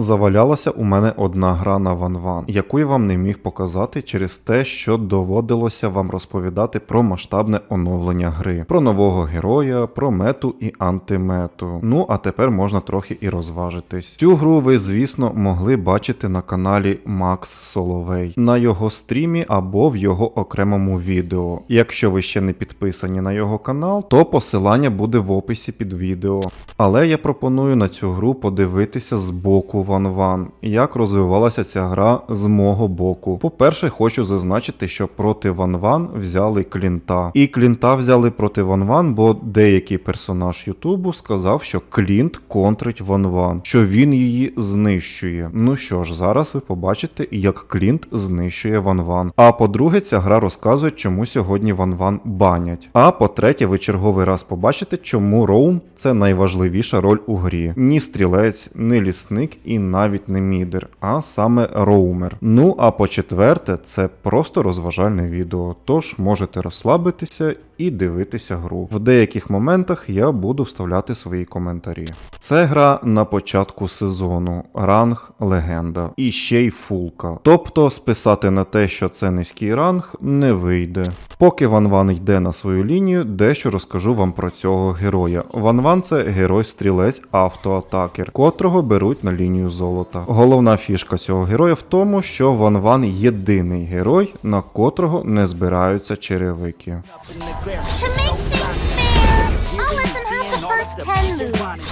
Завалялася у мене одна гра на Ван-Ван, яку я вам не міг показати через те, що доводилося вам розповідати про масштабне оновлення гри, про нового героя, про мету і антимету. Ну а тепер можна трохи і розважитись. Цю гру ви, звісно, могли бачити на каналі Макс Соловей на його стрімі або в його окремому відео. Якщо ви ще не підписані на його канал, то посилання буде в описі під відео. Але я пропоную на цю гру подивитися з боку Ван Ван, як розвивалася ця гра з мого боку. По-перше, хочу зазначити, що проти Ван Ван взяли Клінта. І Клінта взяли проти Ван Ван, бо деякий персонаж Ютубу сказав, що Клінт контрить Ван Ван, що він її знищує. Ну що ж, зараз ви побачите, як Клінт знищує Ван Ван. А по-друге, ця гра розказує, чому сьогодні Ван Ван банять. А по-третє, ви черговий раз побачите, чому Роум це найважливіша роль у грі. Ні стрілець, ні лісник і навіть не мідер, а саме роумер. Ну а по-четверте, це просто розважальне відео. Тож можете розслабитися і дивитися гру. В деяких моментах я буду вставляти свої коментарі. Це гра на початку сезону, ранг легенда і ще й фулка. Тобто списати на те, що це низький ранг, не вийде. Поки Ван Ван йде на свою лінію, дещо розкажу вам про цього героя. Ван Ван це герой-стрілець автоатакер, котрого беруть на лінію золота. Головна фішка цього героя в тому, що Ван Ван єдиний герой, на котрого не збираються черевики. To make things fair, I'll let them have the first ten moves.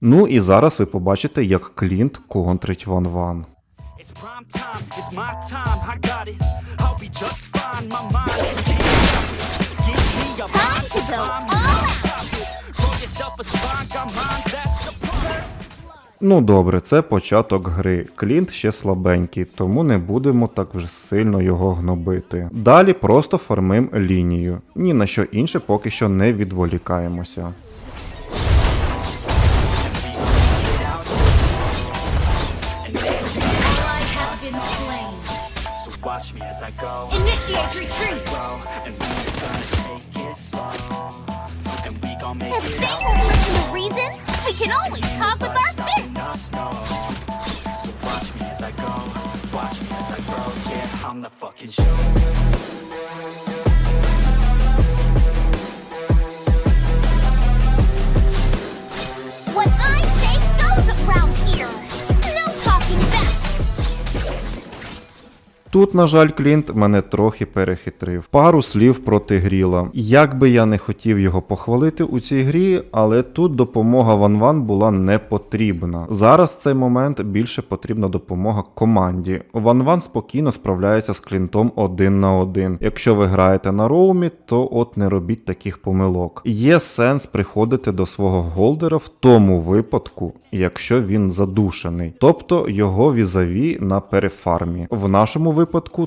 Ну і зараз ви побачите, як Клінт контрить Ван Ван. Time to go all out. Ну добре, це початок гри. Клінт ще слабенький, тому не будемо так вже сильно його гнобити. Далі просто фармим лінію. Ні на що інше поки що не відволікаємося. Fucking show. Тут, на жаль, Клінт мене трохи перехитрив. Пару слів проти Гріла. Як би я не хотів його похвалити у цій грі, але тут допомога Ван Ван була не потрібна. Зараз в цей момент більше потрібна допомога команді. Ван Ван спокійно справляється з Клінтом один на один. Якщо ви граєте на роумі, то от не робіть таких помилок. Є сенс приходити до свого голдера в тому випадку, якщо він задушений, тобто його візаві на перефармі. В нашому випадку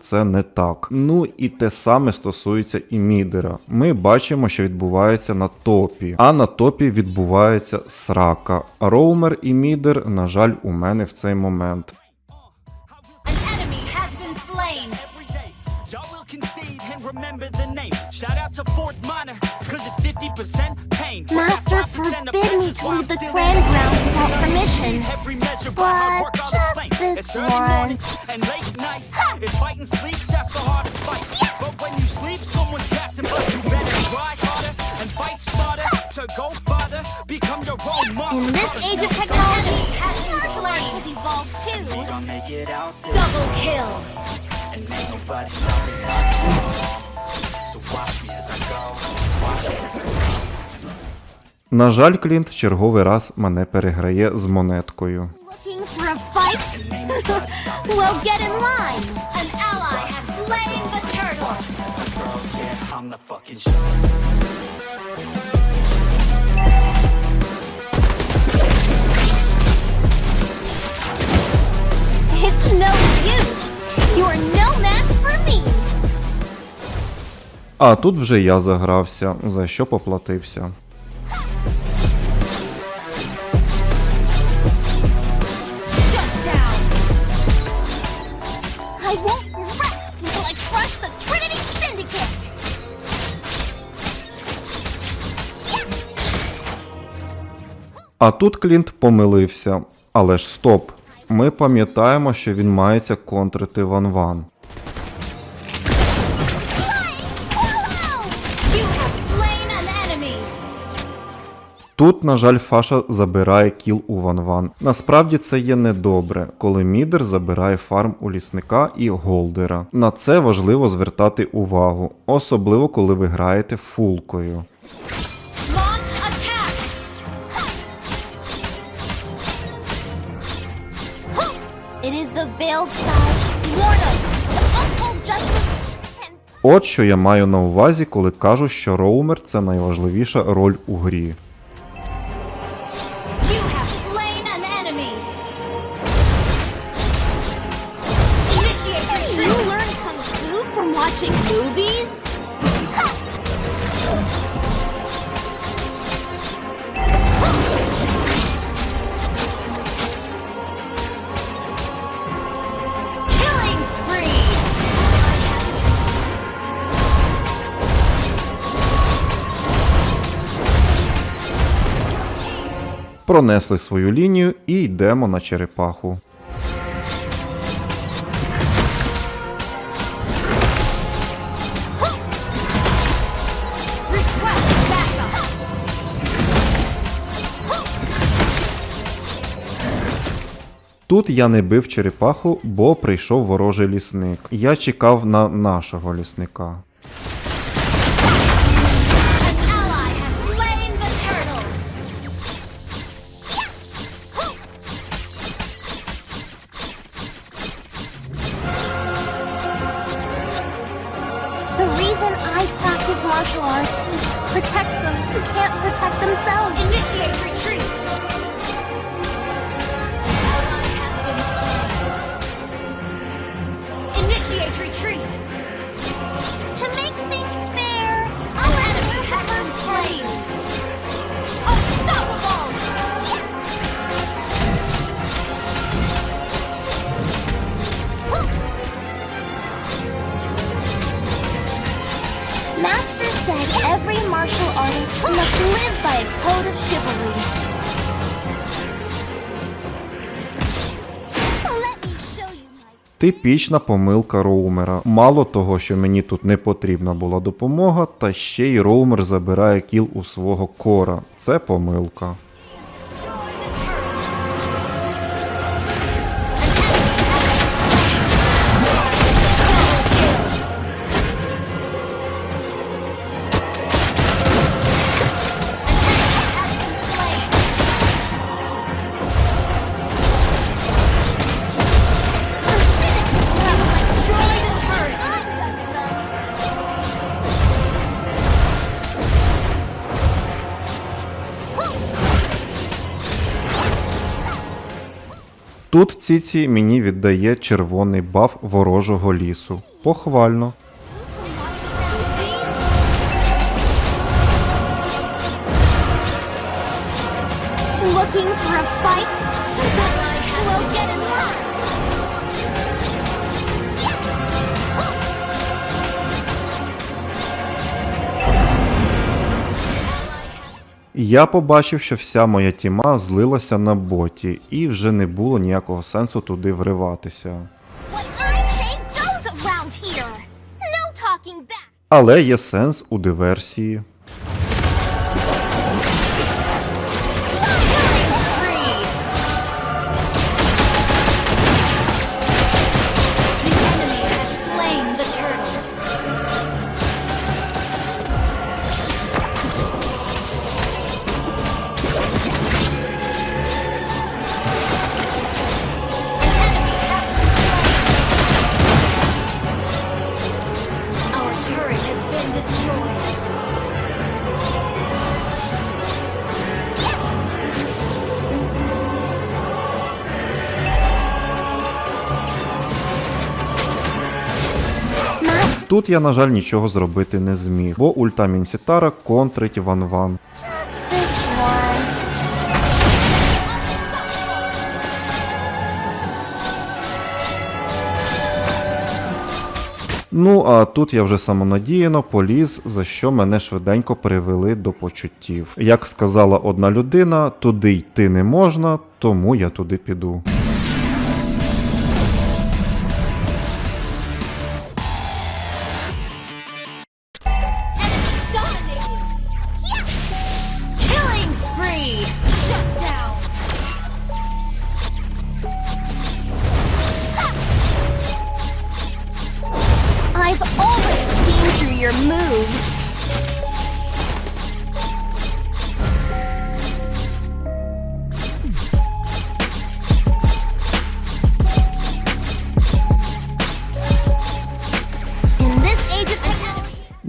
це не так. Ну і те саме стосується і мідера. Ми бачимо, що відбувається на топі, а на топі відбувається срака. Роумер і мідер, на жаль, у мене в цей момент. Remember the to Fort Minor, cause it's 50% pain. Master forbid me to leave the clan grounds without permission. Every measure by hard But work I'll just this It's early mornings once. and late nights. It's fight and sleep, that's the hardest fight. But when you sleep, someone's passing by. You better try harder and fight smarter to go farther. Become your own monster. In this age of technology, has evolved too. make it out. Double kill. and ain't nobody stopping us. На жаль, Клінт черговий раз мене переграє з монеткою. А тут вже я загрався, за що поплатився. А тут Клінт помилився. Але ж стоп. Ми пам'ятаємо, що він мається контрити Ван Ван. Тут, на жаль, Фаша забирає кіл у Ван Ван. Насправді це є недобре, коли мідер забирає фарм у лісника і голдера. На це важливо звертати увагу, особливо коли ви граєте фулкою. Sworn of justice От що я маю на увазі, коли кажу, що роумер це найважливіша роль у грі. You learn kung fu from watching movies? Пронесли свою лінію і йдемо на черепаху. Тут я не бив черепаху, бо прийшов ворожий лісник. Я чекав на нашого лісника. Martial arts is protect those who can't protect themselves. Initiate retreat. Initiate retreat. Every martial artist must live by a code of chivalry. Типічна помилка роумера. Мало того, що мені тут не потрібна була допомога, та ще й роумер забирає кіл у свого кора. Це помилка. Ціці мені віддає червоний баф ворожого лісу. Похвально. Looking for a fight? Я побачив, що вся моя тіма злилася на боті, і вже не було ніякого сенсу туди вриватися. Але є сенс у диверсії. Тут я, на жаль, нічого зробити не зміг, бо ульта Мінсітара контрить Ван Ван. Ну, а тут я вже самонадіяно поліз, за що мене швиденько привели до почуттів. Як сказала одна людина, туди йти не можна, тому я туди піду.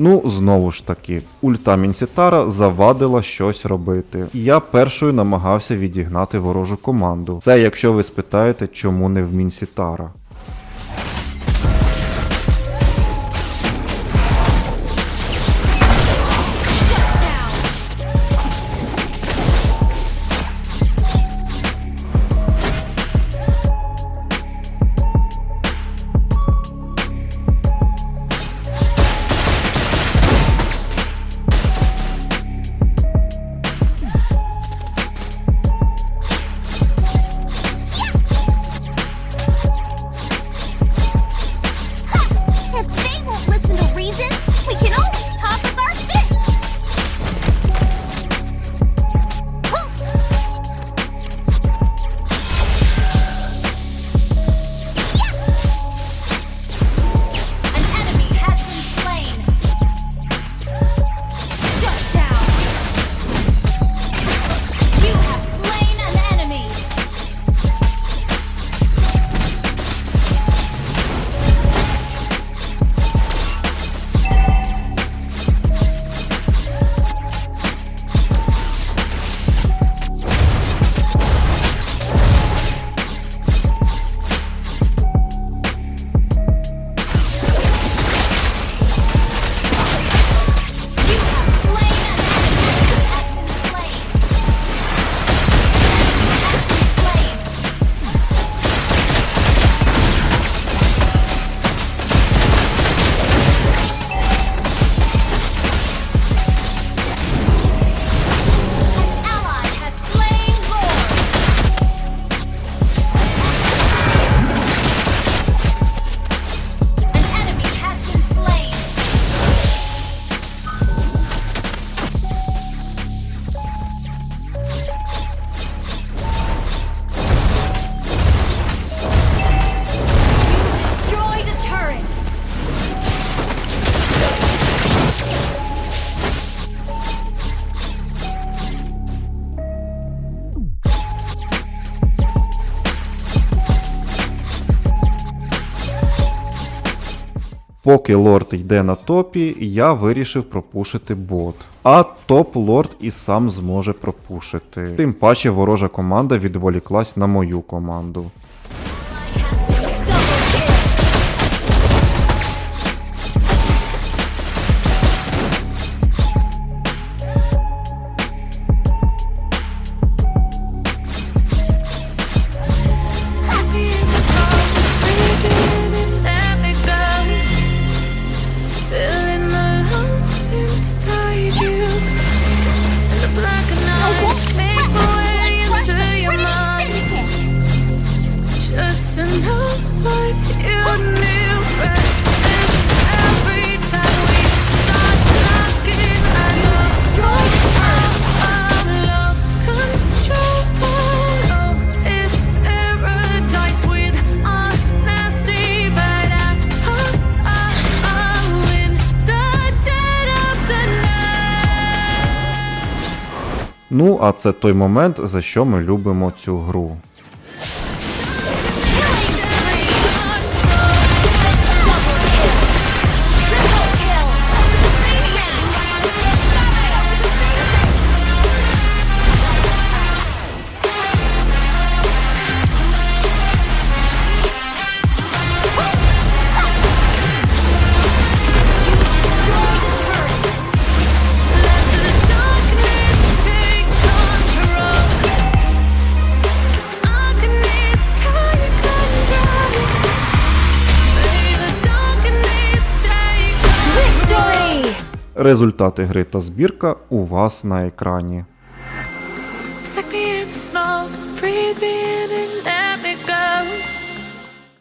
Ну, знову ж таки, ульта Мінсітара завадила щось робити. Я першою намагався відігнати ворожу команду. Це якщо ви спитаєте, чому не в Мінсітара. Поки лорд йде на топі, я вирішив пропушити бот. А топ лорд і сам зможе пропушити. Тим паче ворожа команда відволіклась на мою команду. Ну, а це той момент, за що ми любимо цю гру. Smoke, breathe me in and let me go.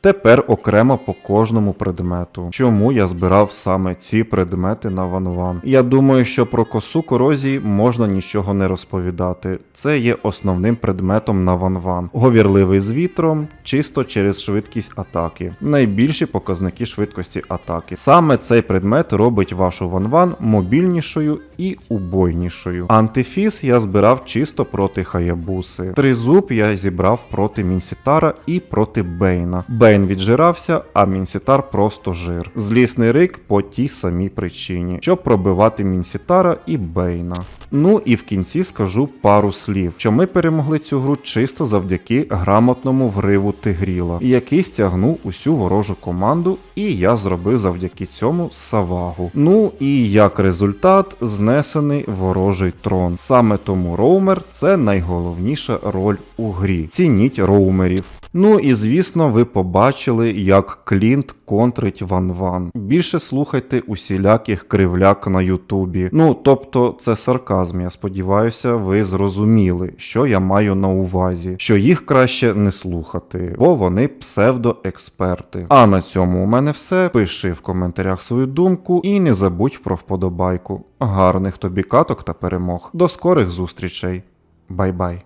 Тепер окремо по кожному предмету. Чому я збирав саме ці предмети на ван-ван? Я думаю, що про косу корозії можна нічого не розповідати. Це є основним предметом на ван-ван. Говірливий з вітром, чисто через швидкість атаки. Найбільші показники швидкості атаки. Саме цей предмет робить вашу ван-ван мобільнішою і убойнішою. Антифіз я збирав чисто проти Хаябуси. Тризуб я зібрав проти Мінсітара і проти Бейна. Бейн віджирався, а Мінсітар просто жир. Злісний рик по тій самій причині, щоб пробивати Мінсітара і Бейна. Ну і в кінці скажу пару слів, що ми перемогли цю гру чисто завдяки грамотному вриву Тигріла, який стягнув усю ворожу команду, і я зробив завдяки цьому савагу. Ну і як результат, знесений ворожий трон. Саме тому роумер це найголовніша роль у грі. Цініть роумерів. Ну і звісно, ви побачили, як Клінт контрить Ван Ван. Більше слухайте усіляких кривляк на Ютубі. Ну тобто, це сарказм. Я сподіваюся, ви зрозуміли, що я маю на увазі, що їх краще не слухати, бо вони псевдоексперти. А на цьому у мене все. Пиши в коментарях свою думку і не забудь про вподобайку. Гарних тобі каток та перемог. До скорих зустрічей. Бай-бай.